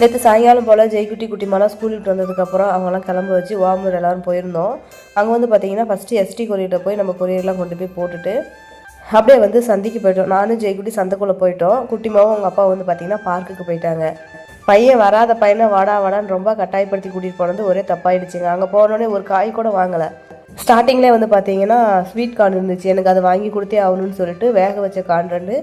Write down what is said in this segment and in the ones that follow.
நேற்று சாயங்காலம் போல் ஜெய்குட்டி குட்டிமாலாம் ஸ்கூல் விட்டு வந்ததுக்கப்புறம் அவங்களாம் கிளம்ப வச்சு ஓமலூர் எல்லோரும் போயிருந்தோம். அங்கே வந்து பார்த்திங்கன்னா ஃபஸ்ட்டு எஸ்டி கொரியர்கிட்ட போய் நம்ம கொரியர்லாம் கொண்டு போய் போட்டுட்டு அப்படியே வந்து சந்திக்கு போயிட்டோம். நானும் ஜெய்குட்டி சந்தைக்குள்ளே போயிட்டோம். குட்டிமாவும் அவங்க அப்பா வந்து பார்த்தீங்கன்னா பார்க்குக்கு போயிட்டாங்க. பையன் வராத பையனை வாடா வாடான்னு ரொம்ப கட்டாயப்படுத்தி கூட்டிகிட்டு போனது ஒரே தப்பாயிடுச்சுங்க. அங்கே போனோடனே ஒரு காய் கூட வாங்கலை. ஸ்டார்டிங்லேயே வந்து பார்த்தீங்கன்னா ஸ்வீட் கார்ன் இருந்துச்சு. எனக்கு அதை வாங்கி கொடுத்தே ஆகணும்னு சொல்லிட்டு வேக வச்ச கார்ன் ரெண்டு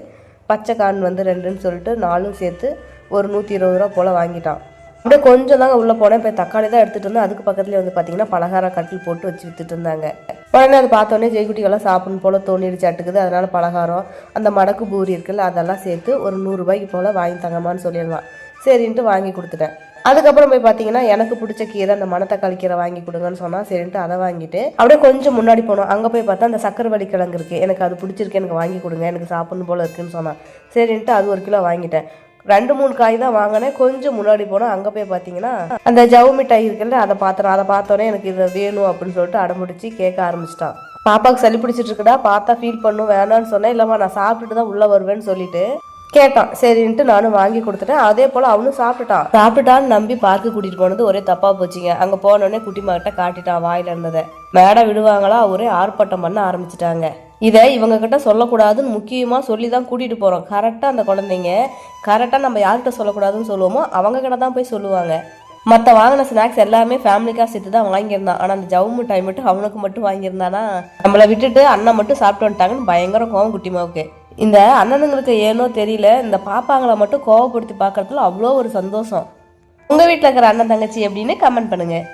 பச்சை கார்ன் வந்து ரெண்டுன்னு சொல்லிட்டு நாலும் சேர்த்து ஒரு நூற்றி இருபது ரூபா போல் வாங்கிட்டான். அப்படியே கொஞ்சம் தாங்க உள்ளே போனேன். இப்போ தக்காளி தான் எடுத்துகிட்டு வந்தேன். அதுக்கு பக்கத்துலேயே வந்து பார்த்தீங்கன்னா பலகாரம் கட்டில் போட்டு வச்சு வித்துட்டு இருந்தாங்க. உடனே அதை பார்த்தோன்னே ஜெய்குட்டிகளாம் சாப்பிடணும் போல் தோணிடுச்சு அட்டுக்குது. அதனால பலகாரம் அந்த மடக்கு பூரி இருக்குல்ல அதெல்லாம் சேர்த்து ஒரு நூறுரூபாய்க்கு போல் வாங்கி தங்கம்மான்னு சொல்லிடலாம். சரின்ட்டு வாங்கி கொடுத்துட்டேன். அதுக்கப்புறம் போய் பார்த்தீங்கன்னா எனக்கு பிடிச்ச கீரை அந்த மணத்தக்காளி கீரை வாங்கி கொடுங்கன்னு சொன்னால் சரின்ட்டு அதை வாங்கிட்டு அப்படியே கொஞ்சம் முன்னாடி போனோம். அங்கே போய் பார்த்தா அந்த சக்கரவள்ளி கிழங்கு இருக்குது எனக்கு அது பிடிச்சிருக்கு எனக்கு வாங்கி கொடுங்க எனக்கு சாப்பிடணும் போல் இருக்குன்னு சொன்னான் சரின்ட்டு அது ஒரு கிலோ வாங்கிட்டேன். ரெண்டு மூணு காய் தான் வாங்கினேன். கொஞ்சம் முன்னாடி போனால் அங்கே போய் பார்த்தீங்கன்னா அந்த ஜவு மிட்டாய் இருக்குல்ல அதை பார்த்தேன் அதை பார்த்தோன்னே எனக்கு இது வேணும் அப்படின்னு சொல்லிட்டு அடம்பிடிச்சு கேட்க ஆரம்பிச்சிட்டான். பாப்பாவுக்கு சளி பிடிச்சிட்டு இருக்குடா பார்த்தா ஃபீல் பண்ணும் வேணான்னு சொன்னேன். இல்லைம்மா நான் சாப்பிட்டுட்டு தான் உள்ளே வருவேன்னு சொல்லிட்டு கேட்டான். சரின்ட்டு நானும் வாங்கி கொடுத்துட்டேன். அதே போல் அவனும் சாப்பிட்டுட்டான். சாப்பிட்டுட்டான்னு நம்பி பார்க்கு கூட்டிகிட்டு போனது ஒரே தப்பாக போச்சுங்க. அங்கே போனோடனே குட்டி மகிட்ட காட்டிட்டான் வாயில் இருந்ததை. மேடம் விடுவாங்களா? ஒரே ஆர்ப்பாட்டம் பண்ண ஆரம்பிச்சிட்டாங்க. இதை இவங்க கிட்ட சொல்லக்கூடாதுன்னு முக்கியமாக சொல்லி தான் கூட்டிகிட்டு போகிறோம் கரெக்டாக அந்த குழந்தைங்க கரெக்டாக நம்ம யார்கிட்ட சொல்லக்கூடாதுன்னு சொல்லுவோமோ அவங்க கிட்ட தான் போய் சொல்லுவாங்க. மற்ற வாங்கின ஸ்நாக்ஸ் எல்லாமே ஃபேமிலிக்காக சேர்த்து தான் வாங்கியிருந்தான். ஆனால் அந்த ஜவு மிட்டாய் மட்டும் அவனுக்கு மட்டும் வாங்கியிருந்தானா? நம்மளை விட்டுட்டு அண்ணன் மட்டும் சாப்பிட்டு வந்துட்டாங்கன்னு பயங்கர கோவம் குட்டிமாவுக்கு இந்த அண்ணனுங்களுக்கு ஏனோ தெரியல இந்த பாப்பாங்களை மட்டும் கோவப்படுத்தி பார்க்கறதுல அவ்வளோ ஒரு சந்தோஷம். உங்கள் வீட்டில் இருக்கிற அண்ணன் தங்கச்சி எப்படின்னு கமெண்ட் பண்ணுங்கள்